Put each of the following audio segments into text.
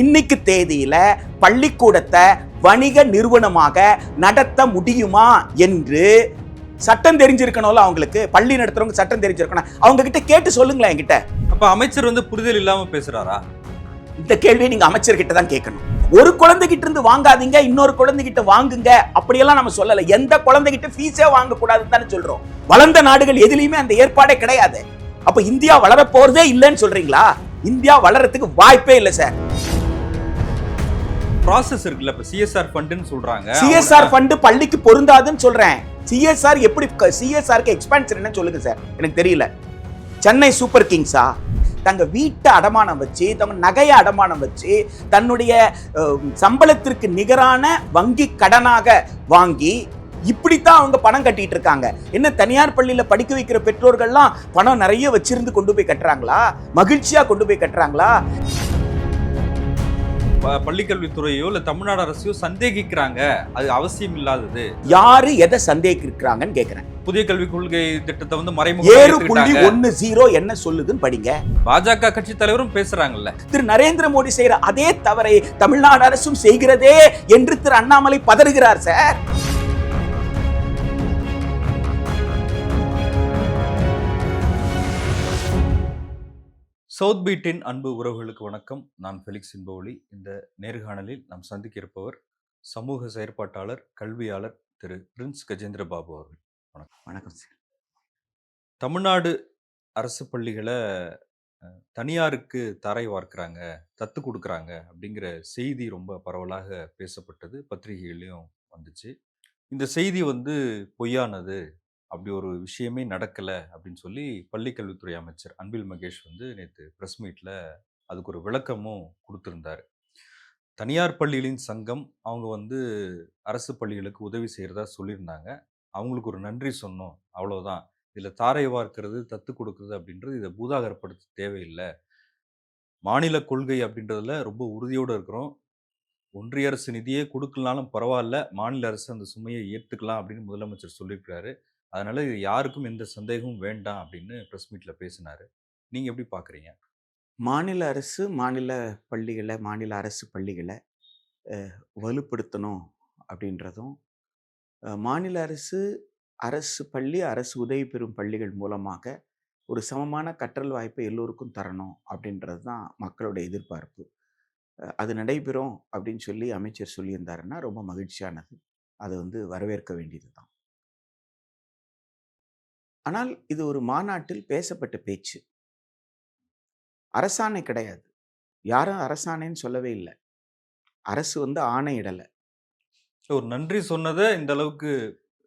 இன்னைக்கு தேதியில பள்ளிக்கூடத்தை வணிக நிறுவனமாக நடத்த முடியுமா என்று சட்டம் தெரிஞ்சிருக்கணும்ல அவங்களுக்கு? பள்ளி நடத்துறவங்க சட்டம் தெரிஞ்சிருக்கணும். அவங்க கிட்ட கேட்டு சொல்லுங்களேன் என்கிட்ட. அப்ப அமைச்சர் வந்து புரிதல் இல்லாம பேசுறாரா? இந்த கேள்வியை நீங்க அமைச்சர்கிட்ட தான் கேட்கணும். ஒரு குழந்தைகிட்ட இருந்து வாங்காதீங்க இன்னொரு குழந்தைகிட்ட வாங்குங்க. அப்படியெல்லாம் நம்ம சொல்லல. எந்த குழந்தைகிட்ட ஃபீஸே வாங்க கூடாதுன்னு தானே சொல்றோம். வளர்ந்த நாடுகள் எதுலயுமே அந்த ஏற்பாடே கிடையாது. அப்ப இந்தியா வளர போறதே இல்லைன்னு சொல்றீங்களா? இந்தியா வளரத்துக்கு வாய்ப்பே இல்லை சார். ப்ராசஸ் இருக்குல்ல இப்ப சிஎஸ்ஆர் ஃபண்டுன்னு சொல்றாங்க. சிஎஸ்ஆர் ஃபண்ட் பள்ளிக்கு பொருந்தாதுன்னு சொல்றேன். சிஎஸ்ஆர் எப்படி சிஎஸ்ஆருக்கு எக்ஸ்பான்ஷன் என்ன சொல்லுங்க சார் எனக்கு தெரியல. சென்னை சூப்பர் கிங்ஸா தங்க வீட்டை அடமானம் வச்சு தங்க நகையை அடமானம் வச்சு தன்னுடைய சம்பளத்திற்கு நிகரான வங்கி கடனாக வாங்கி இப்படித்தான் அவங்க பணம் கட்டிட்டு இருக்காங்க. என்ன தனியார் பள்ளியில படிக்க வைக்கிற பெற்றோர்கள்லாம் பணம் நிறைய வச்சிருந்து கொண்டு போய் கட்டுறாங்களா? மகிழ்ச்சியா கொண்டு போய் கட்டுறாங்களா? பள்ளிக்கல்வித்துறையோ இல்ல தமிழ்நாடு அரசையோ சந்தேகிக்கிறாங்க. அது அவசியம் இல்லாதது யாரு எதை சந்தேகிக்கிறாங்கன்னு கேக்குறேன். புதிய கல்விக் கொள்கை திட்டத்தை வந்து ஏழு மறைமுக புள்ளி ஒன்னு ஜீரோ என்ன சொல்லுதுன்னு படிங்க. பாஜக கட்சி தலைவரும் பேசுறாங்கல்ல. திரு நரேந்திர மோடி செய்யற அதே தவறை தமிழ்நாடு அரசும் செய்கிறதே என்று திரு அண்ணாமலை பதறுகிறார் சார். சவுத் பீட்டின் அன்பு உறவுகளுக்கு வணக்கம். நான் ஃபெலிக்ஸ் இன்பவொலி இந்த நேர்காணலில் நாம் சந்திக்க இருப்பவர் சமூக செயற்பாட்டாளர் கல்வியாளர் திரு பிரின்ஸ் கஜேந்திர பாபு அவர்கள். வணக்கம். சார். தமிழ்நாடு அரசு பள்ளிகளை தனியாருக்கு தரை வார்க்கிறாங்க தத்து கொடுக்குறாங்க அப்படிங்கிற செய்தி ரொம்ப பரவலாக பேசப்பட்டது பத்திரிகைகள்லையும் வந்துச்சு. இந்த செய்தி வந்து பொய்யானது அப்படி ஒரு விஷயமே நடக்கலை அப்படின்னு சொல்லி பள்ளிக்கல்வித்துறை அமைச்சர் அன்பில் மகேஷ் வந்து நேற்று ப்ரெஸ் மீட்டில் அதுக்கு ஒரு விளக்கமும் கொடுத்துருந்தாரு. தனியார் பள்ளிகளின் சங்கம் அவங்க வந்து அரசு பள்ளிகளுக்கு உதவி செய்கிறதா சொல்லியிருந்தாங்க. அவங்களுக்கு ஒரு நன்றி சொன்னோம் அவ்வளோதான் இதில் தாரை வார்க்கிறது தத்து கொடுக்கறது அப்படின்றது இதை பூதாகரப்படுத்த தேவையில்லை. மாநில கொள்கை அப்படின்றதுல ரொம்ப உறுதியோடு இருக்கிறோம். ஒன்றிய அரசு நிதியே கொடுக்கலனாலும் பரவாயில்ல. மாநில அரசு அந்த சுமையை ஏற்றுக்கலாம் அப்படின்னு முதலமைச்சர் சொல்லியிருக்கிறாரு. அதனால் இது யாருக்கும் எந்த சந்தேகமும் வேண்டாம் அப்படின்னு ப்ரெஸ் மீட்டில் பேசினார். நீங்கள் எப்படி பார்க்குறீங்க மாநில அரசு மாநில பள்ளிகளை மாநில அரசு பள்ளிகளை வலுப்படுத்தணும் அப்படின்றதும் மாநில அரசு அரசு பள்ளி அரசு உதவி பெறும் பள்ளிகள் மூலமாக ஒரு சமமான கற்றல் வாய்ப்பை எல்லோருக்கும் தரணும் அப்படின்றது தான் மக்களோட எதிர்பார்ப்பு. அது நடைபெறும் அப்படின்னு சொல்லி அமைச்சர் சொல்லியிருந்தாருன்னா ரொம்ப மகிழ்ச்சியானது. அது வந்து வரவேற்க வேண்டியது தான் ஆனால் இது ஒரு மாநாட்டில் பேசப்பட்ட பேச்சு. அரசாணை கிடையாது. யாரும் அரசாணைன்னு சொல்லவே இல்லை. அரசு வந்து ஆணையிடலை ஒரு நன்றி சொன்னதை இந்த அளவுக்கு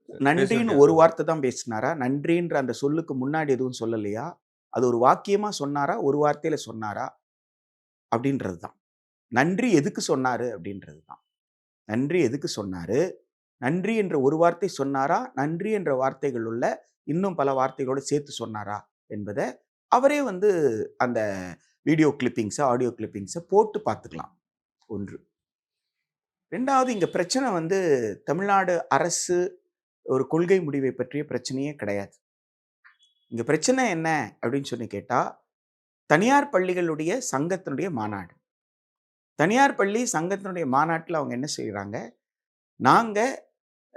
நன்றின்னு. ஒரு வார்த்தை தான் பேசினாரா? நன்றின்ற அந்த சொல்லுக்கு முன்னாடி எதுவும் சொல்லலையா? அது ஒரு வாக்கியமா சொன்னாரா? ஒரு வார்த்தையில சொன்னாரா? அப்படின்றது தான். நன்றி எதுக்கு சொன்னாரு? அப்படின்றது தான். நன்றி எதுக்கு சொன்னாரு? நன்றி என்ற ஒரு வார்த்தை சொன்னாரா? நன்றி என்ற வார்த்தைகள் உள்ள இன்னும் பல வார்த்தைகளோடு சேர்த்து சொன்னாரா என்பதை அவரே வந்து அந்த வீடியோ கிளிப்பிங்ஸை ஆடியோ கிளிப்பிங்ஸை போட்டு பார்த்துக்கலாம். ஒன்று. ரெண்டாவது இங்கே பிரச்சனை வந்து தமிழ்நாடு அரசு ஒரு கொள்கை முடிவை பற்றிய பிரச்சனையே கிடையாது. இங்கே பிரச்சனை என்ன அப்படின்னு சொல்லி கேட்டால் தனியார் பள்ளிகளுடைய சங்கத்தினுடைய மாநாடு. தனியார் பள்ளி சங்கத்தினுடைய மாநாட்டில் அவங்க என்ன செய்கிறாங்க நாங்கள்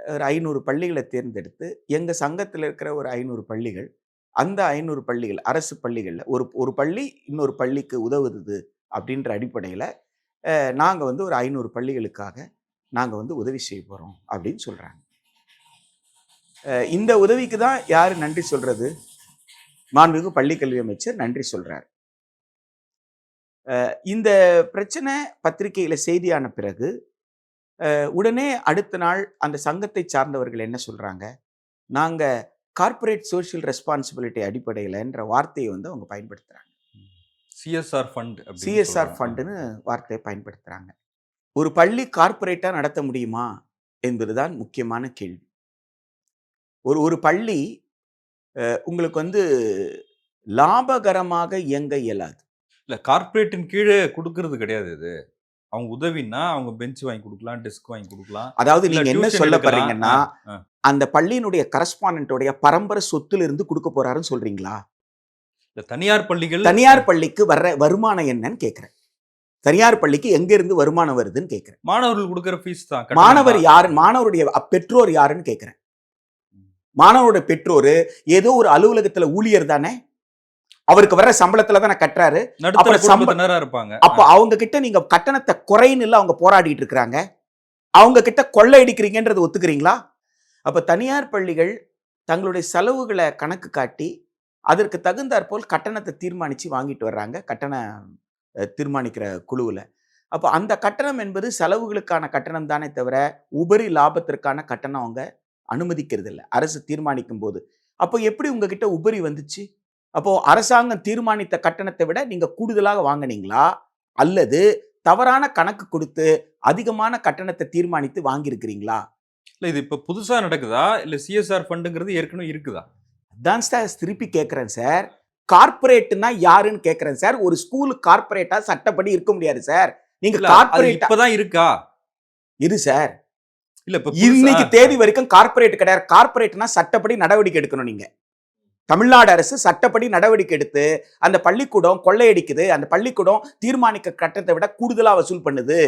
ஒரு ஐநூறு பள்ளிகளை தேர்ந்தெடுத்து எங்கள் சங்கத்தில் இருக்கிற ஒரு ஐநூறு பள்ளிகள் அந்த ஐநூறு பள்ளிகள் அரசு பள்ளிகளில் ஒரு ஒரு பள்ளி இன்னொரு பள்ளிக்கு உதவுது அப்படின்ற அடிப்படையில் நாங்கள் வந்து ஒரு ஐநூறு பள்ளிகளுக்காக நாங்கள் வந்து உதவி செய்ய போகிறோம் அப்படின்னு சொல்கிறாங்க இந்த உதவிக்கு தான் யார் நன்றி சொல்கிறது மாண்புமிகு பள்ளிக்கல்வி அமைச்சர் நன்றி சொல்கிறார் இந்த பிரச்சனை பத்திரிகையில் செய்தியான பிறகு உடனே அடுத்த நாள் அந்த சங்கத்தை சார்ந்தவர்கள் என்ன சொல்றாங்க? நாங்க கார்ப்பரேட் சோஷியல் ரெஸ்பான்சிபிலிட்டி அடிப்படையிலன்ற வார்த்தையை வந்து அவங்க பயன்படுத்துறாங்க. சிஎஸ்ஆர் ஃபண்ட் சிஎஸ்ஆர் ஃபண்டுன்னு வார்த்தையை பயன்படுத்துறாங்க. ஒரு பள்ளி கார்ப்பரேட்டாக நடத்த முடியுமா? என்பதுதான் முக்கியமான கேள்வி. ஒரு ஒரு பள்ளி உங்களுக்கு வந்து லாபகரமாக இயங்க இயலாது. இல்ல கார்ப்பரேட்டின் கீழே கொடுக்கறது கிடையாது இது. அவங்க உதவின்னா அவங்க பெஞ்ச் வாங்கி கொடுக்கலாம் டெஸ்க் வாங்கி கொடுக்கலாம். அதாவது நீங்க என்ன சொல்ல. போறீங்கன்னா. அந்த பள்ளியினுடைய கரஸ்பாண்டன்டோடைய பரம்பரை சொத்துல இருந்து கொடுக்க போறாருன்னு சொல்றீங்களா? இல்ல தனியார் பள்ளிகள் தனியார் பள்ளிக்கு வர்ற வருமானம் என்னன்னு கேட்குறேன் தனியார் பள்ளிக்கு எங்க இருந்து வருமானம் வருதுன்னு கேட்கிறேன் மாணவர்கள் கொடுக்குற ஃபீஸ் தான் மாணவர். யாரு மாணவருடைய பெற்றோர் யாருன்னு கேட்கிறேன் மாணவருடைய பெற்றோர் ஏதோ ஒரு அலுவலகத்துல ஊழியர் தானே? அவருக்கு வர்ற சம்பளத்துல தானே கட்டுறாரு. இருப்பாங்க. அப்போ அவங்க கிட்ட நீங்க கட்டணத்தை குறைன்னு இல்ல அவங்க போராடிட்டு இருக்கிறாங்க. அவங்க கிட்ட கொள்ளை அடிக்கிறீங்கன்றது ஒத்துக்கிறீங்களா? அப்ப தனியார் பள்ளிகள் தங்களுடைய செலவுகளை கணக்கு காட்டி அதற்கு தகுந்தாற்போல் கட்டணத்தை தீர்மானிச்சு வாங்கிட்டு வர்றாங்க. கட்டண அஹ், தீர்மானிக்கிற குழுவில். அப்போ அந்த கட்டணம் என்பது செலவுகளுக்கான கட்டணம் தானே தவிர உபரி லாபத்திற்கான கட்டணம் அவங்க அனுமதிக்கிறது இல்லை அரசு தீர்மானிக்கும் போது அப்போ எப்படி உங்ககிட்ட உபரி வந்துச்சு? அப்போ அரசாங்கம் தீர்மானித்த கட்டணத்தை விட நீங்க கூடுதலாக வாங்குனீங்களா? அல்லது தவறான கணக்கு கொடுத்து அதிகமான கட்டணத்தை தீர்மானித்து வாங்கியிருக்கிறீங்களா? இல்ல இது இப்ப புதுசா நடக்குதா? இல்ல சிஎஸ்ஆர் ஃபண்டுங்கிறது ஏற்கனவே இருக்குதா? அதான் சார் திருப்பி கேட்குறேன் சார் கார்ப்பரேட்னா யாருன்னு கேட்குறேன் சார் ஒரு ஸ்கூல் கார்ப்பரேட்டா சட்டப்படி இருக்க முடியாது சார் நீங்க கார்ப்பரேட் இப்பதான் இருக்கா? இது சார் இல்ல இப்ப இன்னைக்கு தேதி வரைக்கும் கார்ப்பரேட் கிடையாது. கார்ப்பரேட்னா சட்டப்படி நடவடிக்கை எடுக்கணும் நீங்க. தமிழ்நாடு அரசு சட்டப்படி நடவடிக்கை எடுத்து அந்த பள்ளிக்கூடம் கொள்ளையடிக்குது. அந்த பள்ளிக்கூடம் தீர்மானிக்க கட்டணத்தை விட கூடுதலா வசூல் பண்ணுது.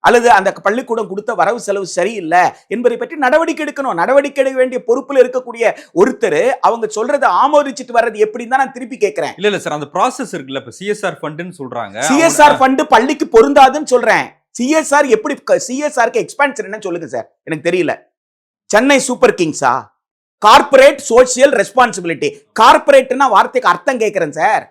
அல்லது அந்த பள்ளிக்கூடம் கொடுத்த வரவு செலவு சரியில்லை என்பதை பற்றி நடவடிக்கை எடுக்கணும். நடவடிக்கை எடுக்க வேண்டிய பொறுப்புல இருக்கக்கூடிய ஒருத்தர் அவங்க சொல்றதை ஆமோதிச்சுட்டு வர்றது எப்படின்னு தான் நான் திருப்பி கேட்கிறேன். இல்ல இல்ல சார். அந்த ப்ராசஸ் இருக்குல்ல. இப்ப சிஎஸ்ஆர் ஃபண்டுன்னு சொல்றாங்க. சிஎஸ்ஆர் ஃபண்ட் பள்ளிக்கு பொருந்தாதுன்னு சொல்றேன். சிஎஸ்ஆர் எப்படி சிஎஸ்ஆருக்கு எக்ஸ்பான்ஷன் என்ன சொல்லுங்க சார். எனக்கு தெரியல. சென்னை சூப்பர் கிங்ஸா? கார்ப்பரேட் சோசியல் ரெஸ்பான்சிபிலிட்டி கார்பரேட்னா வார்த்தைக்கு அர்த்தம் கேட்குறேன் சார்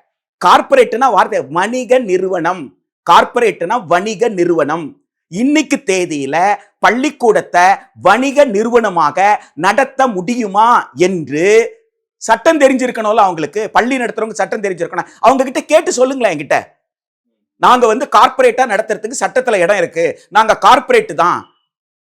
கார்பரேட்னா வார்த்தை வணிக நிறுவனம். கார்பரேட்னா வணிக நிறுவனம். இன்னைக்கு தேதியில பள்ளிக்கூடத்தை வணிக நிறுவனமாக நடத்த முடியுமா என்று சட்டம் தெரிஞ்சிருக்கணும்ல அவங்களுக்கு? பள்ளி நடத்துறவங்க சட்டம் தெரிஞ்சிருக்கணும். அவங்க கிட்ட கேட்டு சொல்லுங்களேன் என்கிட்ட. நாங்க வந்து கார்பரேட்டா நடத்துறதுக்கு சட்டத்துல இடம் இருக்கு. நாங்க கார்பரேட் தான்.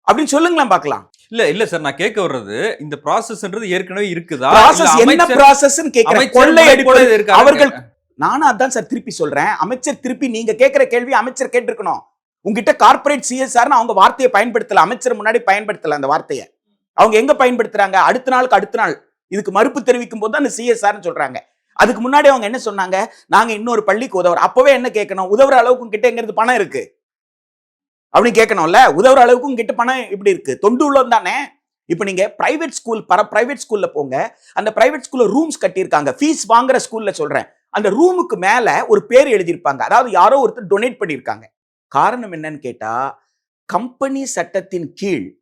அப்படின்னு சொல்லுங்களேன் பார்க்கலாம். இல்ல இல்ல சார் நான் கேட்க வர்றது இந்த ப்ராசஸ்ன்றது ஏற்கனவே இருக்குதா? ப்ராசஸ் என்ன அமைச்சர்- ப்ராசஸ் கேக்குறேன் கொள்ளை அடிப்பது இருக்கா? அவர்கள் நானும் அதான் சார் திருப்பி சொல்றேன். அமைச்சர் திருப்பி நீங்க கேட்கிற கேள்வி அமைச்சர் கேட்டிருக்கணும். உங்ககிட்ட கார்ப்பரேட் சிஎஸ்ஆர்னு அவங்க வார்த்தையை பயன்படுத்தல. அமைச்சர் முன்னாடி பயன்படுத்தல அந்த வார்த்தையை. அவங்க எங்க பயன்படுத்துறாங்க? அடுத்த நாளுக்கு அடுத்த நாள். இதுக்கு மறுப்பு தெரிவிக்கும் போது தான் அந்த சிஎஸ்ஆர்னு சொல்றாங்க. அதுக்கு முன்னாடி அவங்க என்ன சொன்னாங்க? நாங்க இன்னொரு பள்ளிக்கு உதவுறோம். அப்பவே என்ன கேட்கணும்? உதவுற அளவுக்கு உங்ககிட்ட எங்க இருந்து பணம் இருக்கு. அப்படின்னு கேட்கணும்ல. உதவுற அளவுக்கு உங்ககிட்ட பணம் இப்படி இருக்கு. தொண்டு உள்ளம் தானே. இப்போ நீங்க பிரைவேட் ஸ்கூல் பர பிரைவேட் ஸ்கூல்ல போங்க. அந்த பிரைவேட் ஸ்கூல்ல ரூம்ஸ் கட்டியிருக்காங்க. ஃபீஸ் வாங்குற ஸ்கூல்ல சொல்றேன். அந்த ரூமுக்கு மேல ஒரு பேர் எழுதியிருப்பாங்க. அதாவது யாரோ ஒருத்தர் டொனேட் பண்ணியிருக்காங்க. காரணம் என்னன்னு கேட்டா கம்பெனி சட்டத்தின் கீழ்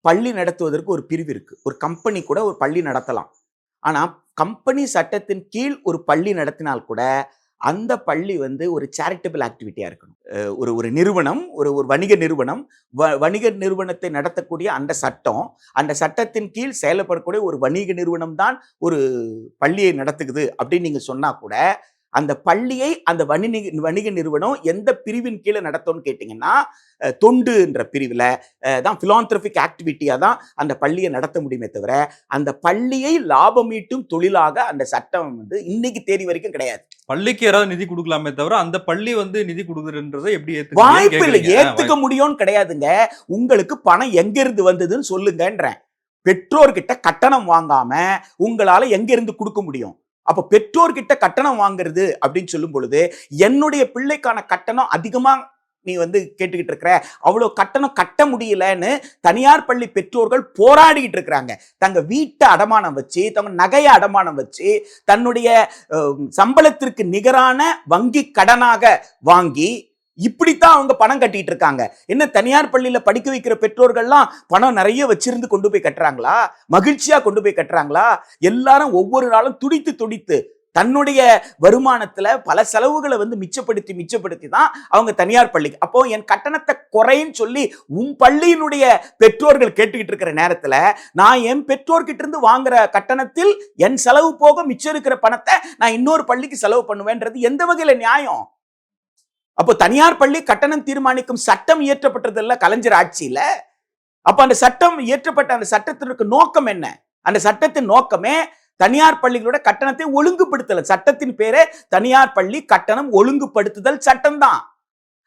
பள்ளி நடத்துவதற்கு ஒரு பிரிவு இருக்கு. ஒரு கம்பெனி கூட ஒரு பள்ளி நடத்தலாம். ஆனா கம்பெனி சட்டத்தின் கீழ் ஒரு பள்ளி நடத்தினால் கூட அந்த பள்ளி வந்து ஒரு சேரிட்டபிள் ஆக்டிவிட்டியாக இருக்கணும். ஒரு ஒரு நிறுவனம் ஒரு ஒரு வணிக நிறுவனம் வ- வணிக நிறுவனத்தை நடத்தக்கூடிய அந்த சட்டம் அந்த சட்டத்தின் கீழ் செயல்படக்கூடிய ஒரு வணிக நிறுவனம் தான் ஒரு பள்ளியை நடத்துக்குது அப்படின்னு நீங்கள் சொன்னால் கூட அந்த பள்ளியை அந்த வணிக வணிக நிறுவனம் எந்த பிரிவின் கீழே நடத்தும்னு கேட்டிங்கன்னா தொண்டுன்ற பிரிவில் தான் philanthropic ஆக்டிவிட்டியாக தான் அந்த பள்ளியை நடத்த முடியுமே தவிர அந்த பள்ளியை லாபம் ஈட்டும் தொழிலாக அந்த சட்டம் வந்து இன்னைக்கு தேதி வரைக்கும் கிடையாது. பள்ளிக்கு யாராவது நிதி கொடுக்கலாமே தவிர அந்த பள்ளி வந்து நிதி கொடுக்குறன்றதை எப்படி வாய்ப்பு இல்லை. ஏத்துக்க முடியும்னு கிடையாதுங்க. உங்களுக்கு பணம் எங்க இருந்து வந்ததுன்னு சொல்லுங்கன்றேன். பெற்றோர்கிட்ட கட்டணம் வாங்காம உங்களால எங்க இருந்து கொடுக்க முடியும்? அப்ப பெற்றோர்கிட்ட கட்டணம் வாங்குறது அப்படின்னு சொல்லும் பொழுது என்னுடைய பிள்ளைக்கான கட்டணம் அதிகமா நீ வந்து கேட்டுக்கிட்டு இருக்கிற? அவ்வளோ கட்டணம் கட்ட முடியலன்னு தனியார் பள்ளி பெற்றோர்கள் போராடிக்கிட்டு இருக்கிறாங்க. தங்க வீட்டை அடமானம் வச்சு தங்க நகையை அடமானம் வச்சு தன்னுடைய சம்பளத்திற்கு நிகரான வங்கி கடனாக வாங்கி இப்படித்தான் அவங்க பணம் கட்டிட்டு இருக்காங்க என்ன தனியார் பள்ளியில படிக்க வைக்கிற பெற்றோர்கள்லாம் பணம் நிறைய வச்சிருந்து கொண்டு போய் கட்டுறாங்களா? மகிழ்ச்சியா கொண்டு போய் கட்டுறாங்களா? எல்லாரும் ஒவ்வொரு நாளும் துடித்து துடித்து தன்னுடைய வருமானத்துல பல செலவுகளை வந்து மிச்சப்படுத்தி மிச்சப்படுத்தி தான் அவங்க தனியார் பள்ளிக்கு. அப்போ என் கட்டணத்தை குறைன்னு சொல்லி உன் பள்ளியினுடைய பெற்றோர்கள் கேட்டுக்கிட்டு இருக்கிற நேரத்துல நான் என் பெற்றோர்கிட்ட இருந்து வாங்குற கட்டணத்தில் என் செலவு போக மிச்சம் இருக்கிற பணத்தை நான் இன்னொரு பள்ளிக்கு செலவு பண்ணுவேன்றது எந்த வகையில நியாயம்? அப்போ தனியார் பள்ளி கட்டணம் தீர்மானிக்கும் சட்டம் இயற்றப்பட்டதெல்லாம் கலைஞர் ஆட்சியில. அப்ப அந்த சட்டம் இயற்றப்பட்ட அந்த சட்டத்திற்கு நோக்கம் என்ன? அந்த சட்டத்தின் நோக்கமே தனியார் பள்ளிகளோட கட்டணத்தை ஒழுங்குபடுத்தல். சட்டத்தின் பேரே தனியார் பள்ளி கட்டணம் ஒழுங்குபடுத்துதல் சட்டம் தான்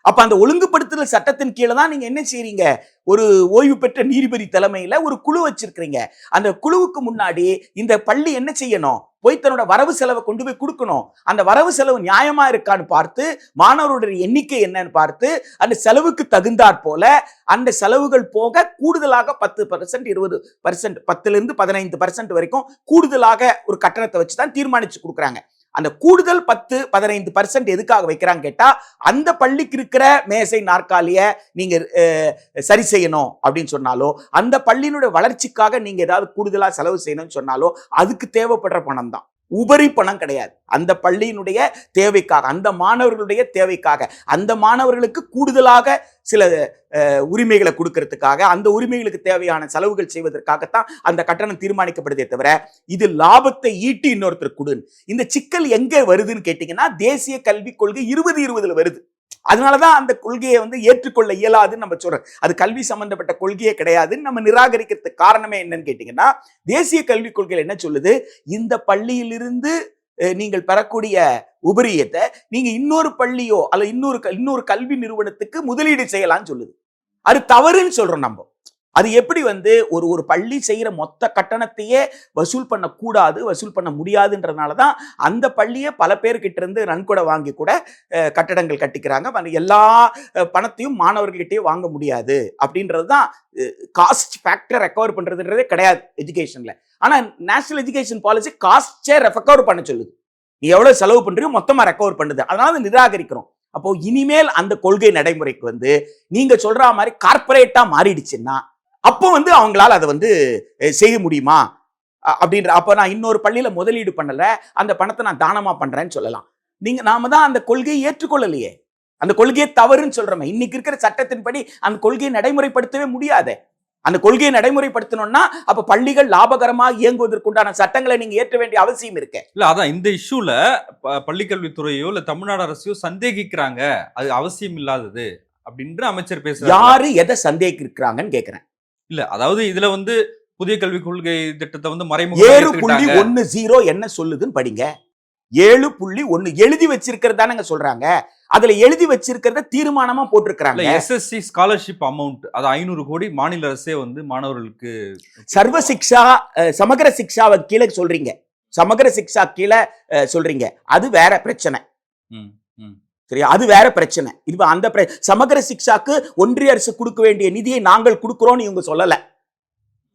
அப்ப அந்த ஒழுங்குபடுத்துதல் சட்டத்தின் கீழே தான் நீங்க என்ன செய்றீங்க? ஒரு ஓய்வு பெற்ற நீதிபதி தலைமையில ஒரு குழு வச்சிருக்கிறீங்க. அந்த குழுவுக்கு முன்னாடி இந்த பள்ளி என்ன செய்யணும்? போய் தன்னோட வரவு செலவை கொண்டு போய் கொடுக்கணும். அந்த வரவு செலவு நியாயமா இருக்கான்னு பார்த்து மாணவருடைய எண்ணிக்கை என்னன்னு பார்த்து அந்த செலவுக்கு தகுந்தாற் போல அந்த செலவுகள் போக கூடுதலாக பத்து பர்சன்ட் இருபது பர்சன்ட் பத்துல இருந்து பதினைந்து பர்சன்ட் வரைக்கும் கூடுதலாக ஒரு கட்டணத்தை வச்சு தான் தீர்மானிச்சு கொடுக்குறாங்க. அந்த கூடுதல் பத்து பதினைந்து பர்சன்ட் எதுக்காக வைக்கிறாங்க கேட்டா அந்த பள்ளிக்கு இருக்கிற மேசை நாற்காலிய நீங்க சரி செய்யணும் அப்படின்னு சொன்னாலோ அந்த பள்ளியினுடைய வளர்ச்சிக்காக நீங்க ஏதாவது கூடுதலா செலவு செய்யணும்னு சொன்னாலோ அதுக்கு தேவைப்படுற பணம் தான் உபரி பணம் கிடையாது. அந்த பள்ளியினுடைய தேவைக்காக அந்த மாணவர்களுடைய தேவைக்காக அந்த மாணவர்களுக்கு கூடுதலாக சில உரிமைகளை கொடுக்கறதுக்காக அந்த உரிமைகளுக்கு தேவையான செலவுகள் செய்வதற்காகத்தான் அந்த கட்டணம் தீர்மானிக்கப்படுதே தவிர இது லாபத்தை ஈட்டி இன்னொருத்தர் கொடுன்னு இந்த சிக்கல் எங்கே வருதுன்னு கேட்டிங்கன்னா தேசிய கல்விக் கொள்கை இருபது இருபதுல வருது. அதனாலதான் அந்த கொள்கையை வந்து ஏற்றுக்கொள்ள இயலாதுன்னு நம்ம சொல்றோம். அது கல்வி சம்பந்தப்பட்ட கொள்கையே கிடையாதுன்னு நம்ம நிராகரிக்கிறதுக்கு காரணமே என்னன்னு கேட்டீங்கன்னா தேசிய கல்விக் கொள்கையில் என்ன சொல்லுது? இந்த பள்ளியிலிருந்து நீங்கள் பெறக்கூடிய உபரியத்தை நீங்க இன்னொரு பள்ளியோ அல்ல இன்னொரு இன்னொரு கல்வி நிறுவனத்துக்கு முதலீடு செய்யலாம்னு சொல்லுது. அது தவறுன்னு சொல்றோம் நம்ம. அது எப்படி வந்து ஒரு ஒரு பள்ளி செய்கிற மொத்த கட்டணத்தையே வசூல் பண்ணக்கூடாது வசூல் பண்ண முடியாதுன்றதுனால தான் அந்த பள்ளியை பல பேர்கிட்ட இருந்து நன்கொடை வாங்கி கூட கட்டடங்கள் கட்டிக்கிறாங்க. அந்த எல்லா பணத்தையும் மாணவர்கள்கிட்டயே வாங்க முடியாது. அப்படின்றது தான் காஸ்ட் ஃபேக்டர் ரெக்கவர் பண்ணுறதுன்றதே கிடையாது எஜுகேஷனில் ஆனால் நேஷனல் எஜுகேஷன் பாலிசி காஸ்டே ரெக்கவர் பண்ண சொல்லுது. நீ எவ்வளோ செலவு பண்ணுறியோ மொத்தமாக ரெக்கவர் பண்ணுது. அதனால நிராகரிக்கிறோம். அப்போ இனிமேல் அந்த கொள்கை நடைமுறைக்கு வந்து நீங்க சொல்ற மாதிரி கார்பரேட்டா மாறிடுச்சுன்னா அப்போ வந்து அவங்களால அதை வந்து செய்ய முடியுமா? அப்படின்ற அப்போ நான் இன்னொரு பள்ளியில முதலீடு பண்ணல. அந்த பணத்தை நான் தானமா பண்றேன்னு சொல்லலாம். நீங்க நாம தான் அந்த கொள்கையை ஏற்றுக்கொள்ளலையே. அந்த கொள்கையை தவறுன்னு சொல்றோமே. இன்னைக்கு இருக்கிற சட்டத்தின்படி அந்த கொள்கையை நடைமுறைப்படுத்தவே முடியாதே. அந்த கொள்கையை நடைமுறைப்படுத்தணும்னா அப்ப பள்ளிகள் லாபகரமாக இயங்குவதற்குண்டான சட்டங்களை நீங்க ஏற்ற வேண்டிய அவசியம் இருக்கு. இல்ல அதான் இந்த இஷ்யூல பள்ளிக்கல்வித்துறையோ இல்ல தமிழ்நாடு அரசையோ சந்தேகிக்கிறாங்க. அது அவசியம் இல்லாதது. அப்படின்ற அமைச்சர் பேசுறாரு. யாரு எதை சந்தேகிக்கிறாங்கன்னு கேக்குறேன். இல்ல அதாவது இதுல வந்து புதிய கல்விக் கொள்கை திட்டத்தை வந்து ஏழு மறைமுக புள்ளி ஒன்னு ஜீரோ என்ன சொல்லுதுன்னு படிங்க. ஏழு புள்ளி ஒன்னு எழுதி வச்சிருக்கிறதானங்க சொல்றாங்க? அதுல எழுதி வச்சிருக்கிறத தீர்மானமா போட்டிருக்கிறாங்க. எஸ்எஸ்சி ஸ்காலர்ஷிப் அமௌண்ட் அது ஐநூறு கோடி மாநில அரசே வந்து மாணவர்களுக்கு சர்வ சிக்ஷா சமகர சிக்ஷாவை கீழே சொல்றீங்க. சமகர சிக்ஷா கீழே சொல்றீங்க. அது வேற பிரச்சனை. ம், ம். சரியா? அது வேற பிரச்சனை. இது அந்த பிர- சமகர சிக்ஷாக்கு ஒன்றிய அரசு கொடுக்க வேண்டிய நிதியை நாங்கள் கொடுக்கிறோம்னு இவங்க சொல்லலை.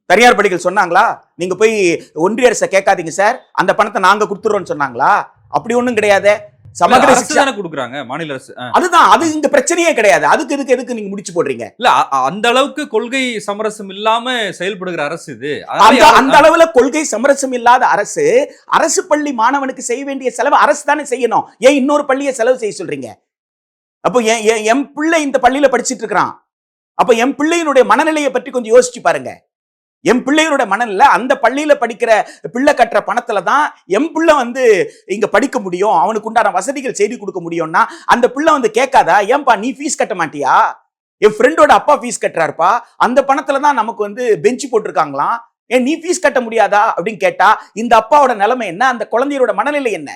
தனியார் பள்ளிகள் சொன்னாங்களா? நீங்க போய் ஒன்றிய அரசை கேட்காதீங்க சார். அந்த பணத்தை நாங்க கொடுத்துறோம்னு சொன்னாங்களா? அப்படி ஒன்றும் கிடையாது. சமகர சிக்ஷா தானே கொடுக்குறாங்க மாநில அரசு. அதுதான் அது இங்க பிரச்சனையே கிடையாது. அதுக்கு எதுக்கு எதுக்கு நீங்க முடிச்சு போடுறீங்க? இல்ல அந்த அளவுக்கு கொள்கை சமரசம் இல்லாம செயல்படுகிற அரசு இது. அந்த அளவுல கொள்கை சமரசம் இல்லாத அரசு அரசு பள்ளி மாணவனுக்கு செய்ய வேண்டிய செலவு அரசு தானே செய்யணும். ஏன் இன்னொரு பள்ளியை செலவு செய்ய சொல்றீங்க? அப்போ என்- என் பிள்ளை இந்த பள்ளியில படிச்சிட்டு இருக்கிறான். அப்ப என் பிள்ளையினுடைய மனநிலையை பற்றி கொஞ்சம் யோசிச்சு பாருங்க. என் பிள்ளைகளோட மனநில அந்த பள்ளியில படிக்கிற பிள்ளை கட்டுற பணத்துல தான் என் பிள்ளை வந்து இங்க படிக்க முடியும். அவனுக்கு உண்டான வசதிகள் செய்து கொடுக்க முடியும்னா அந்த பிள்ளை வந்து கேட்காதா ஏன்பா நீ ஃபீஸ் கட்ட மாட்டியா? என் ஃப்ரெண்டோட அப்பா ஃபீஸ் கட்டுறாருப்பா. அந்த பணத்துல தான் நமக்கு வந்து பெஞ்ச் போட்டிருக்காங்களாம். ஏன் நீ ஃபீஸ் கட்ட முடியாதா? அப்படின்னு கேட்டா இந்த அப்பாவோட நிலைமை என்ன? அந்த குழந்தையோட மனநிலை என்ன?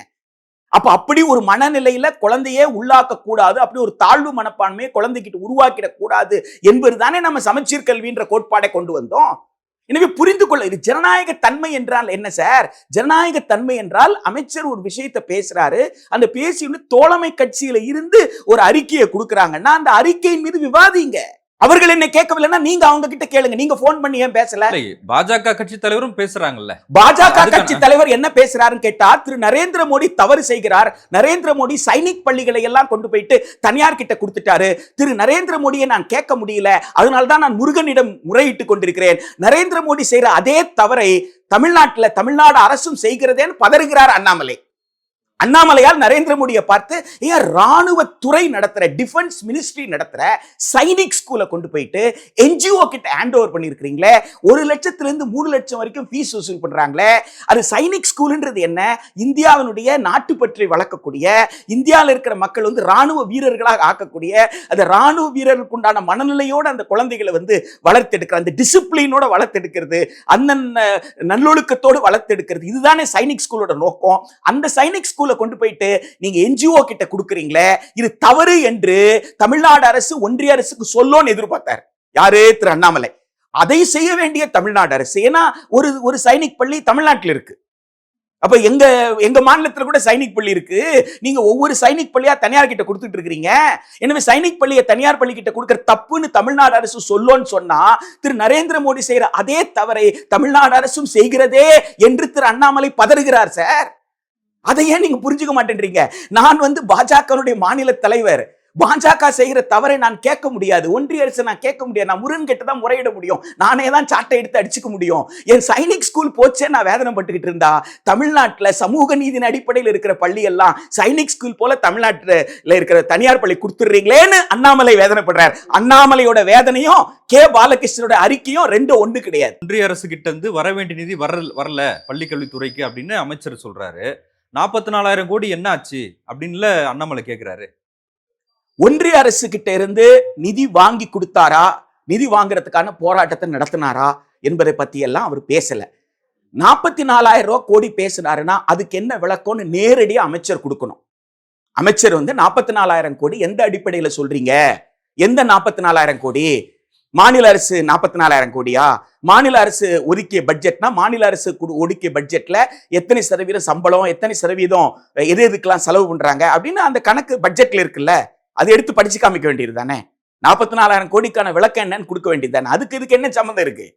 அப்ப அப்படி ஒரு மனநிலையில குழந்தையே உள்ளாக்க கூடாது. அப்படி ஒரு தாழ்வு மனப்பான்மையை குழந்தைகிட்ட உருவாக்கிடக்கூடாது என்பது தானே நம்ம சமச்சீர் கல்வின்ற கோட்பாடை கொண்டு வந்தோம். எனவே புரிந்து கொள்ள இது ஜனநாயக தன்மை என்றால் என்ன சார் ஜனநாயக தன்மை என்றால் அமைச்சர் ஒரு விஷயத்தை பேசுறாரு அந்த பேசி தோழமை கட்சியில இருந்து ஒரு அறிக்கையை கொடுக்குறாங்கன்னா அந்த அறிக்கையின் மீது விவாதிங்க. அவர்கள் என்ன கேட்கவில்லைன்னா நீங்க அவங்க கிட்ட கேளுங்க. நீங்க போன் பண்ணி ஏன் பேசல? பாஜக கட்சி தலைவரும் பேசுறாங்கல்ல. பாஜக கட்சி தலைவர் என்ன பேசுறாருன்னு கேட்டா திரு நரேந்திர மோடி தவறு செய்கிறார். நரேந்திர மோடி சைனிக் பள்ளிகளை எல்லாம் கொண்டு போயிட்டு தனியார் கிட்ட கொடுத்துட்டாரு. திரு நரேந்திர மோடியை நான் கேட்க முடியல. அதனால தான் நான் முருகனிடம் முறையிட்டு கொண்டிருக்கிறேன். நரேந்திர மோடி செய்யற அதே தவறை தமிழ்நாட்டுல தமிழ்நாடு அரசும் செய்கிறதேன்னு பதறுகிறார் அண்ணாமலை. அண்ணாமலையால் நரேந்திர மோடியை பார்த்து ஏன் ராணுவத்துறை நடத்துகிற டிஃபென்ஸ் மினிஸ்ட்ரி நடத்துகிற சைனிக் ஸ்கூலை கொண்டு போயிட்டு என்ஜிஓ கிட்ட ஹேண்ட் ஓவர் பண்ணியிருக்கிறீங்களே ஒரு லட்சத்துல இருந்து மூணு லட்சம் வரைக்கும் ஃபீஸ் வசூல் பண்ணுறாங்களே அது சைனிக் ஸ்கூலுன்றது என்ன? இந்தியாவினுடைய நாட்டுப்பற்றை வளர்க்கக்கூடிய இந்தியாவில் இருக்கிற மக்கள் வந்து ராணுவ வீரர்களாக ஆக்கக்கூடிய அந்த ராணுவ வீரர்களுக்கு உண்டான மனநிலையோட அந்த குழந்தைகளை வந்து வளர்த்தெடுக்கிற அந்த டிசிப்ளினோட வளர்த்தெடுக்கிறது அந்த நல்லொழுக்கத்தோடு வளர்த்தெடுக்கிறது இதுதானே சைனிக் ஸ்கூலோட நோக்கம். அந்த சைனிக் ஸ்கூல் கொண்டு போயிட்டு நீங்க என்ஜிஓ கிட்ட கொடுக்குறீங்களே இது தவறு என்று தமிழ்நாடு அரசு ஒன்றிய அரசுக்கு சொல்லோன்னு எதிர்பார்த்தார். யாரு? திரு அண்ணாமலை. அதை செய்ய வேண்டிய தமிழ்நாடு அரசு. ஏன்னா ஒரு ஒரு சைனிக் பள்ளி தமிழ்நாட்டில் இருக்கு. அப்ப எங்க எங்க மாநிலத்துல கூட சைனிக் பள்ளி இருக்கு. நீங்க ஒவ்வொரு சைனிக் பள்ளியா தனியார் கிட்ட கொடுத்துட்டு இருக்கிறீங்க. எனவே சைனிக் பள்ளியை தனியார் பள்ளி கிட்ட கொடுக்கற தப்புன்னு தமிழ்நாடு அரசு சொல்லோன்னு சொன்னா திரு நரேந்திர மோடி செய்யற அதே தவறை தமிழ்நாடு அரசும் செய்கிறதே என்று திரு அண்ணாமலை பதறுகிறார் சார். அதை ஏன் நீங்க புரிஞ்சுக்க மாட்டேன்றீங்க? நான் வந்து பாஜகனுடைய மாநில தலைவர். பாஜக செய்கிற தவறை நான் கேட்க முடியாது. ஒன்றிய அரசு நான் கேட்க முடியாது. நான் முருகன் கிட்ட தான் முறையிட முடியும். நானே தான் சாட்டை எடுத்து அடிச்சுக்க முடியும். என் சைனிக் ஸ்கூல் போச்சே நான் வேதனை பட்டுக்கிட்டு இருந்தா? தமிழ்நாட்டில் சமூக நீதியின் அடிப்படையில் இருக்கிற பள்ளி எல்லாம் சைனிக் ஸ்கூல் போல தமிழ்நாட்டில் இருக்கிற தனியார் பள்ளி கொடுத்துடுறீங்களேன்னு அண்ணாமலை வேதனைப்படுறார். அண்ணாமலையோட வேதனையும் கே. பாலகிருஷ்ணனோட அறிக்கையும் ரெண்டு ஒன்று கிடையாது. ஒன்றிய அரசு கிட்ட இருந்து வர வேண்டிய நிதி வரல வரல பள்ளிக்கல்வித்துறைக்கு அப்படின்னு அமைச்சர் சொல்றாரு. நாற்பத்தி நாலாயிரம் கோடி என்ன ஆச்சு அப்படின்ல அண்ணாமலை கேட்கிறாரு ஒன்றிய அரசு கிட்ட இருந்து நிதி வாங்கி கொடுத்தாரா? நிதி வாங்குறதுக்கான போராட்டத்தை நடத்தினாரா? என்பதை பத்தி எல்லாம் அவர் பேசல. நாற்பத்தி நாலாயிரம் ரூபா கோடி பேசினாருன்னா அதுக்கு என்ன விளக்கம்னு நேரடியாக அமைச்சர் கொடுக்கணும். அமைச்சர் வந்து நாற்பத்தி நாலாயிரம் கோடி எந்த அடிப்படையில் சொல்றீங்க? எந்த நாற்பத்தி நாலாயிரம் கோடி? மாநில அரசு நாற்பத்தி நாலாயிரம் கோடியா? மாநில அரசு ஒதுக்கிய பட்ஜெட்னா மாநில அரசு குடு- ஒதுக்கிய பட்ஜெட்ல எத்தனை சதவீதம் சம்பளம் எத்தனை சதவீதம் எது எதுக்கெல்லாம் செலவு பண்றாங்க அப்படின்னு அந்த கணக்கு பட்ஜெட்ல இருக்குல்ல அதை எடுத்து படிச்சு காமிக்க வேண்டியது தானே நாற்பத்தி நாலாயிரம் கோடிக்கான விளக்கம் என்னன்னு கொடுக்க வேண்டியது தானே அதுக்கு இதுக்கு என்ன சம்மந்தம் இருக்கு?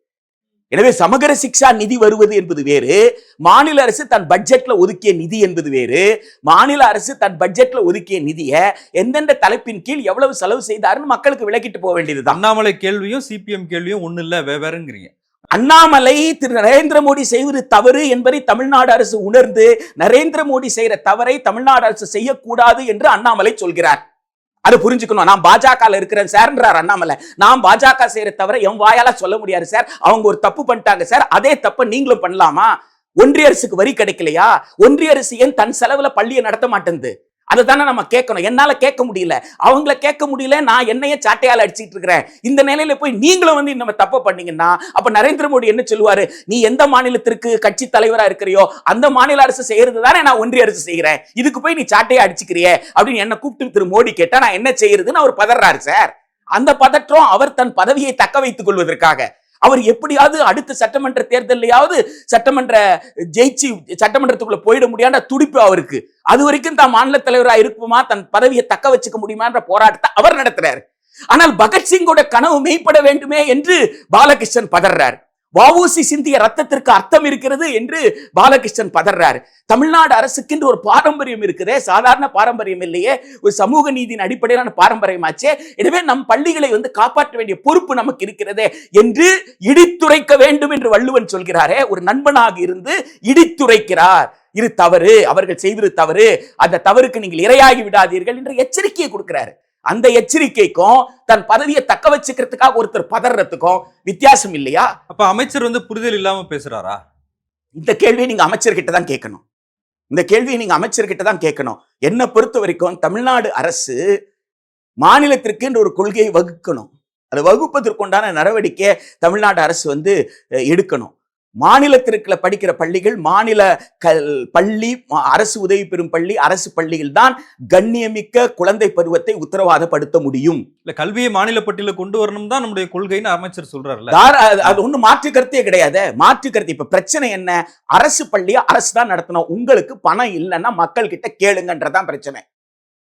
எனவே சமகர சிக்ஷா நிதி வருவது என்பது வேறு. மாநில அரசு தன் பட்ஜெட்ல ஒதுக்கிய நிதி என்பது வேறு. மாநில அரசு தன் பட்ஜெட்ல ஒதுக்கிய நிதியை எந்தெந்த தலைப்பின் கீழ் எவ்வளவு செலவு செய்தாருன்னு மக்களுக்கு விளக்கிட்டு போக வேண்டியதுதான். அண்ணாமலை கேள்வியும் சிபிஎம் கேள்வியும் ஒண்ணு இல்ல வெவ்வேறுங்கிறீங்க அண்ணாமலை திரு நரேந்திர மோடி செய்வது தவறு என்பதை தமிழ்நாடு அரசு உணர்ந்து நரேந்திர மோடி செய்யற தவறை தமிழ்நாடு அரசு செய்யக்கூடாது என்று அண்ணாமலை சொல்கிறார். அது புரிஞ்சுக்கணும். நான் பாஜகவில் இருக்கிறேன் சார்ன்றார் அண்ணாமலை. நான் பாஜக செய்யற தவிர என் வாயால சொல்ல முடியாது சார். அவங்க ஒரு தப்பு பண்ணிட்டாங்க சார். அதே தப்பை நீங்களும் பண்ணலாமா? ஒன்றிய அரசுக்கு வரி கிடைக்கலையா? ஒன்றிய அரசு ஏன் தன் செலவுல பள்ளியை நடத்த மாட்டேங்குது? அதை தானே நம்ம கேட்கணும். என்னால் கேட்க முடியல. அவங்கள கேட்க முடியல. நான் என்னையே சாட்டையால் அடிச்சிட்டு இருக்கிறேன். இந்த நிலையில போய் நீங்களும் வந்து நம்ம தப்பு பண்ணீங்கன்னா அப்போ நரேந்திர மோடி என்ன சொல்லுவாரு? நீ எந்த மாநிலத்திற்கு கட்சி தலைவராக இருக்கிறியோ அந்த மாநில அரசு செய்கிறது தானே நான் ஒன்றிய அரசு செய்கிறேன். இதுக்கு போய் நீ சாட்டையை அடிச்சுக்கிறியே அப்படின்னு என்ன கூப்பிட்டு திரு மோடி கேட்டால் நான் என்ன செய்யறதுன்னு அவர் பதறாரு சார். அந்த பதற்றம் அவர் தன் பதவியை தக்க வைத்துக் கொள்வதற்காக. அவர் எப்படியாவது அடுத்த சட்டமன்ற தேர்தலையாவது சட்டமன்ற ஜெயிச்சு சட்டமன்றத்துக்குள்ள போயிட முடியாத துடிப்பு அவருக்கு. அது வரைக்கும் தான் மாநில தலைவராக இருக்குமா தன் பதவியை தக்க வச்சுக்க முடியுமான்ற போராட்டத்தை அவர் நடத்துறாரு. ஆனால் பகத்சிங்கோட கனவு மெய்ப்பட வேண்டுமே என்று பாலகிருஷ்ணன் பதறார். வவுசி சிந்திய ரத்தத்திற்கு அர்த்தம் இருக்கிறது என்று பாலகிருஷ்ணன் பதறாரு. தமிழ்நாடு அரசுக்கென்று ஒரு பாரம்பரியம் இருக்குதே சாதாரண பாரம்பரியம் இல்லையே ஒரு சமூக நீதியின் அடிப்படையிலான பாரம்பரியமாச்சே எனவே நம் பள்ளிகளை வந்து காப்பாற்ற வேண்டிய பொறுப்பு நமக்கு இருக்கிறதே என்று இடித்துரைக்க வேண்டும் என்று வள்ளுவன் சொல்கிறாரே ஒரு நண்பனாக இருந்து இடித்துரைக்கிறார். இது தவறு அவர்கள் செய்வது தவறு அந்த தவறுக்கு நீங்கள் இரையாகி விடாதீர்கள் என்று எச்சரிக்கையை கொடுக்கிறாரு. அந்த எச்சரிக்கைக்கும் தன் பதவியை தக்க வச்சுக்கிறதுக்காக ஒருத்தர் பதறதுக்கும் வித்தியாசம் இல்லையா? அப்ப அமைச்சர் வந்து புரிதல் இல்லாம பேசுறாரா? இந்த கேள்வியை நீங்க அமைச்சர்கிட்ட தான் கேட்கணும். இந்த கேள்வியை நீங்க அமைச்சர்கிட்ட தான் கேட்கணும். என்னை பொறுத்த வரைக்கும் தமிழ்நாடு அரசு மாநிலத்திற்கு என்று ஒரு கொள்கையை வகுக்கணும். அதை வகுப்பதற்குண்டான நடவடிக்கை தமிழ்நாடு அரசு வந்து எடுக்கணும். மாநிலத்திற்குள்ள படிக்கிற பள்ளிகள் மாநில கல் பள்ளி அரசு உதவி பெறும் பள்ளி அரசு பள்ளியில் தான் கண்ணியமிக்க குழந்தை பருவத்தை உத்தரவாதப்படுத்த முடியும். இல்ல கல்வியை மாநில பட்டியல கொண்டு வரணும் தான் நம்முடைய கொள்கைன்னு அமைச்சர் சொல்றாருல்ல. தார- அது- ஒண்ணு மாற்று கருத்தே கிடையாது. மாற்று கருத்து இப்ப பிரச்சனை என்ன? அரசு பள்ளியை அரசு தான் நடத்தணும். உங்களுக்கு பணம் இல்லைன்னா மக்கள் கிட்ட கேளுங்கன்றதான் பிரச்சனை.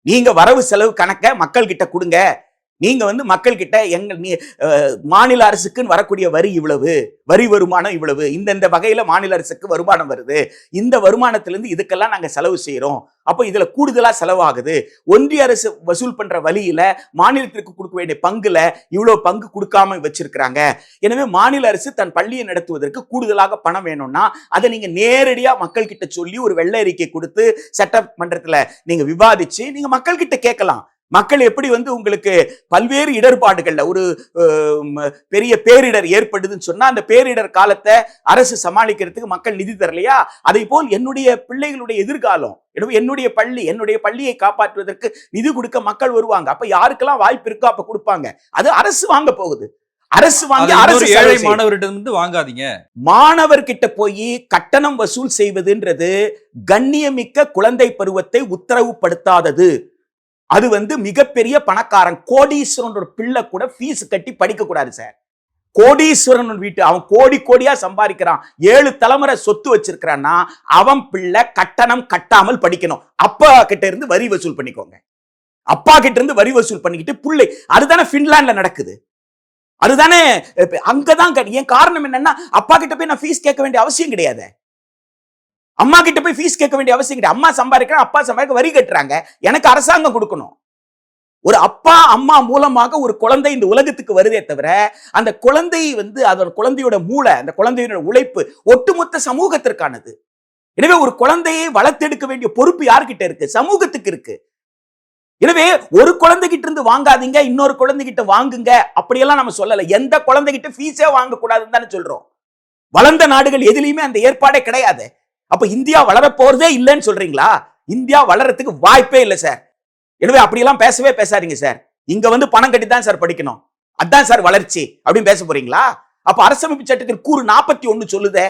நீங்க வரவு செலவு கணக்க மக்கள் கிட்ட கொடுங்க. நீங்க வந்து மக்கள் கிட்ட எங்க நீ மாநில அரசுக்குன்னு வரக்கூடிய வரி இவ்வளவு வரி வருமானம் இவ்வளவு இந்தந்த வகையில மாநில அரசுக்கு வருமானம் வருது இந்த வருமானத்திலிருந்து இதுக்கெல்லாம் நாங்க செலவு செய்யறோம் அப்போ இதுல கூடுதலா செலவாகுது. ஒன்றிய அரசு வசூல் பண்ற வழியில மாநிலத்திற்கு கொடுக்க வேண்டிய பங்குல இவ்வளவு பங்கு கொடுக்காம வச்சிருக்கிறாங்க. எனவே மாநில அரசு தன் பள்ளியை நடத்துவதற்கு கூடுதலாக பணம் வேணும்னா அதை நீங்க நேரடியா மக்கள் கிட்ட சொல்லி ஒரு வெள்ளை அறிக்கை கொடுத்து சட்டமன்றத்துல நீங்க விவாதிச்சு நீங்க மக்கள் கிட்ட கேட்கலாம். மக்கள் எப்படி வந்து உங்களுக்கு பல்வேறு இடர்பாடுகள்ல ஒரு பெரிய பேரிடர் ஏற்படுதுன்னு சொன்னா அந்த பேரிடர் காலத்தை அரசு சமாளிக்கிறதுக்கு மக்கள் நிதி தரலையா? அதே போல் என்னுடைய பிள்ளைகளுடைய எதிர்காலம் என்னுடைய பள்ளி என்னுடைய பள்ளியை காப்பாற்றுவதற்கு நிதி கொடுக்க மக்கள் வருவாங்க. அப்ப யாருக்கெல்லாம் வாய்ப்பு இருக்கோ அப்ப கொடுப்பாங்க. அது அரசு வாங்க போகுது. அரசு வாங்கி அரசு ஏழை. மாணவரிடம் இருந்து வாங்காதீங்க. மாணவர்கிட்ட போய் கட்டணம் வசூல் செய்வதுன்றது கண்ணியமிக்க குழந்தை பருவத்தை உத்தரவுப்படுத்தாதது அது வந்து மிகப்பெரிய பணக்காரன். கோடீஸ்வரன் பிள்ளை கூட ஃபீஸ் கட்டி படிக்கக்கூடாது சார் கோடீஸ்வரன் வீட்டு அவன் கோடி கோடியா சம்பாதிக்கிறான். ஏழு தலைமுறை சொத்து வச்சிருக்கிறான்னா அவன் பிள்ளை கட்டணம் கட்டாமல் படிக்கணும். அப்பா கிட்ட இருந்து வரி வசூல் பண்ணிக்கோங்க. அப்பா கிட்ட இருந்து வரி வசூல் பண்ணிக்கிட்டு பிள்ளை. அதுதானே பின்லாண்ட்ல நடக்குது. அதுதானே அங்கதான் கடி- ஏன் காரணம் என்னன்னா அப்பா கிட்ட போய் நான் ஃபீஸ் கேட்க வேண்டிய அவசியம் கிடையாது. அம்மா கிட்ட போய் ஃபீஸ் கேட்க வேண்டிய அவசியம் கிடையாது. அம்மா சம்பாதிக்கிறேன் அப்பா சம்பாதிக்க வரி கட்டுறாங்க. எனக்கு அரசாங்கம் கொடுக்கணும். ஒரு அப்பா அம்மா மூலமாக ஒரு குழந்தை இந்த உலகத்துக்கு வருதே தவிர அந்த குழந்தை வந்து அதோட குழந்தையோட மூளை அந்த குழந்தையோட உழைப்பு ஒட்டுமொத்த சமூகத்திற்கானது. எனவே ஒரு குழந்தையை வளர்த்தெடுக்க வேண்டிய பொறுப்பு யார்கிட்ட இருக்கு? சமூகத்துக்கு இருக்கு. எனவே ஒரு குழந்தைகிட்ட இருந்து வாங்காதீங்க இன்னொரு குழந்தைகிட்ட வாங்குங்க அப்படியெல்லாம் நம்ம சொல்லல. எந்த குழந்தைகிட்ட ஃபீஸே வாங்க கூடாதுன்னு தானே சொல்றோம். வளர்ந்த நாடுகள் எதுலையுமே அந்த ஏற்பாடே கிடையாது. அப்ப இந்தியா வளர போறதே இல்லைன்னு சொல்றீங்களா? இந்தியா வளர்றதுக்கு வாய்ப்பே இல்லை சார். எனவே அப்படியெல்லாம் பேசவே பேசாதீங்க சார். இங்க வந்து பணம் கட்டி தான் சார் படிக்கணும். அதான் சார் வளர்ச்சி அப்படின்னு பேச போறீங்களா? அப்ப அரசமைப்பு சட்டத்தின் கூறு நாற்பத்தி ஒன்னு சொல்லுதே.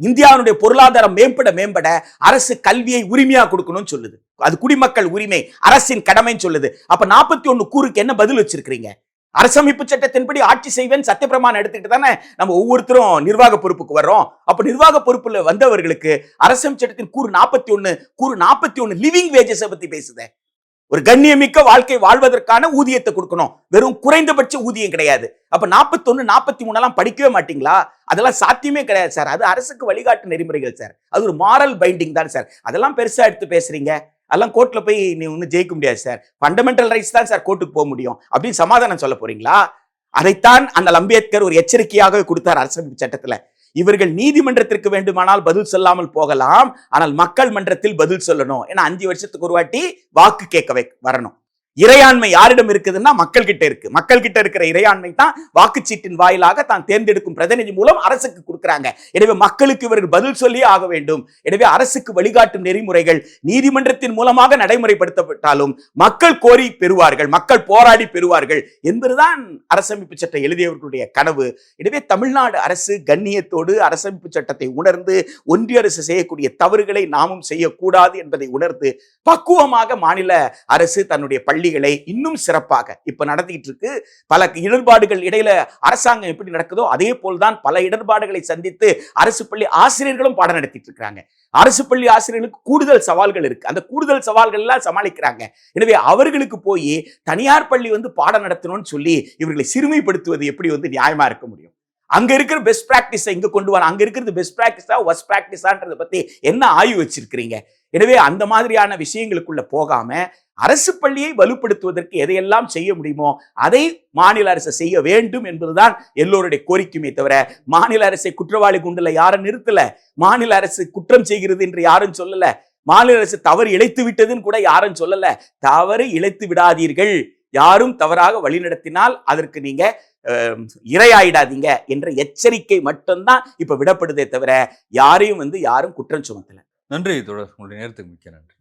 இந்தியாவுடைய பொருளாதாரம் மேம்பட மேம்பட அரசு கல்வியை உரிமையா கொடுக்கணும்னு சொல்லுது. அது குடிமக்கள் உரிமை அரசின் கடமைன்னு சொல்லுது. அப்ப நாற்பத்தி ஒன்னு கூறுக்கு என்ன பதில் வச்சிருக்கிறீங்க? அரசமைப்பு சட்டத்தின்படி ஆட்சி செய்வேன் சத்தியப்பிரமாணம் எடுத்துக்கிட்டு தானே நம்ம ஒவ்வொருத்தரும் நிர்வாக பொறுப்புக்கு வர்றோம். அப்ப நிர்வாக பொறுப்புல வந்தவர்களுக்கு அரசமைப்பு சட்டத்தின் கூறு நாற்பத்தி ஒன்னு கூறு நாற்பத்தி ஒன்னு லிவிங் வேஜஸ பத்தி பேசுதே. ஒரு கண்ணியமிக்க வாழ்க்கை வாழ்வதற்கான ஊதியத்தை கொடுக்கணும். வெறும் குறைந்தபட்ச ஊதியம் கிடையாது. அப்ப நாற்பத்தொன்னு நாற்பத்தி மூணெல்லாம் படிக்கவே மாட்டீங்களா? அதெல்லாம் சாத்தியமே கிடையாது சார். அது அரசுக்கு வழிகாட்டு நெறிமுறைகள் சார். அது ஒரு மாரல் பைண்டிங் தான் சார். அதெல்லாம் பெருசா எடுத்து பேசுறீங்க. அதெல்லாம் கோர்ட்டில் போய் நீ ஒன்றும் ஜெயிக்க முடியாது சார் ஃபண்டமெண்டல் ரைட்ஸ் தான் சார் கோர்ட்டுக்கு போக முடியும். அப்படின்னு சமாதானம் சொல்ல போறீங்களா? அதைத்தான் அந்த அம்பேத்கர் ஒரு எச்சரிக்கையாக கொடுத்தார் அரசமைப்பு சட்டத்தில். இவர்கள் நீதிமன்றத்திற்கு வேண்டுமானால் பதில் சொல்லாமல் போகலாம் ஆனால் மக்கள் மன்றத்தில் பதில் சொல்லணும். ஏன்னா அஞ்சு வருஷத்துக்கு ஒரு வாட்டி வாக்கு கேட்க வரணும். இறையாண்மை யாரிடம் இருக்குதுன்னா மக்கள் கிட்ட இருக்கு. மக்கள் கிட்ட இருக்கிற இறையாண்மை தான் வாக்குச்சீட்டின் வாயிலாக தான் தேர்ந்தெடுக்கும் பிரதிநிதி மூலம் அரசுக்கு கொடுக்குறாங்க. எனவே மக்களுக்கு இவர்கள் பதில் சொல்லியே ஆக வேண்டும். எனவே அரசுக்கு வழிகாட்டும் நெறிமுறைகள் நீதிமன்றத்தின் மூலமாக நடைமுறைப்படுத்தப்பட்டாலும் மக்கள் கோரி பெறுவார்கள் மக்கள் போராடி பெறுவார்கள் என்பதுதான் அரசமைப்பு சட்டம் எழுதியவர்களுடைய கனவு. எனவே தமிழ்நாடு அரசு கண்ணியத்தோடு அரசமைப்பு சட்டத்தை உணர்ந்து ஒன்றிய அரசு செய்யக்கூடிய தவறுகளை நாமும் செய்யக்கூடாது என்பதை உணர்ந்து பக்குவமாக மாநில அரசு தன்னுடைய பள்ளி பள்ளிகளை இன்னும் சிறப்பாக இப்போ நடத்திக்கிட்டு இருக்கு. பல இடர்பாடுகள் இடையில அரசாங்கம் எப்படி நடக்குதோ அதே போல்தான் பல இடர்பாடுகளை சந்தித்து அரசு பள்ளி ஆசிரியர்களும் பாடம் நடத்திட்டு இருக்காங்க. அரசு பள்ளி ஆசிரியர்களுக்கு கூடுதல் சவால்கள் இருக்கு. அந்த கூடுதல் சவால்கள் எல்லாம் சமாளிக்கிறாங்க. எனவே அவர்களுக்கு போய் தனியார் பள்ளி வந்து பாடம் நடத்தணும்னு சொல்லி இவர்களை சிறுமைப்படுத்துவது எப்படி வந்து நியாயமா இருக்க முடியும்? அங்க இருக்கிற பெஸ்ட் பிராக்டிஸை இங்க கொண்டு வர அங்க இருக்கிறது பெஸ்ட் ப்ராக்டிஸா ஒஸ்ட் ப்ராக்டிஸான்றதை பத்தி என்ன ஆய்வு வச்சிருக்கிறீங்க? எனவே அந்த மாதிரியான விஷயங்களுக்குள்ள போகாம அரசு பள்ளியை வலுப்படுத்துவதற்கு எதையெல்லாம் செய்ய முடியுமோ அதை மாநில அரசு செய்ய வேண்டும் என்பதுதான் எல்லோருடைய கோரிக்கையுமே தவிர மாநில அரசை குற்றவாளி குண்டுல யாரும் நிறுத்தல? மாநில அரசு குற்றம் செய்கிறது என்று யாரும் சொல்லல? மாநில அரசு தவறு இழைத்து விட்டதுன்னு கூட யாரும் சொல்லல? தவறு இழைத்து விடாதீர்கள். யாரும் தவறாக வழிநடத்தினால் அதற்கு நீங்க இரையாயிடாதீங்க என்ற எச்சரிக்கை மட்டும்தான் இப்ப விடப்படுதே தவிர யாரையும் வந்து யாரும் குற்றம் சுமத்தலை. நன்றி தொடர் உங்களுடைய நேரத்துக்கு மிக்க நன்றி.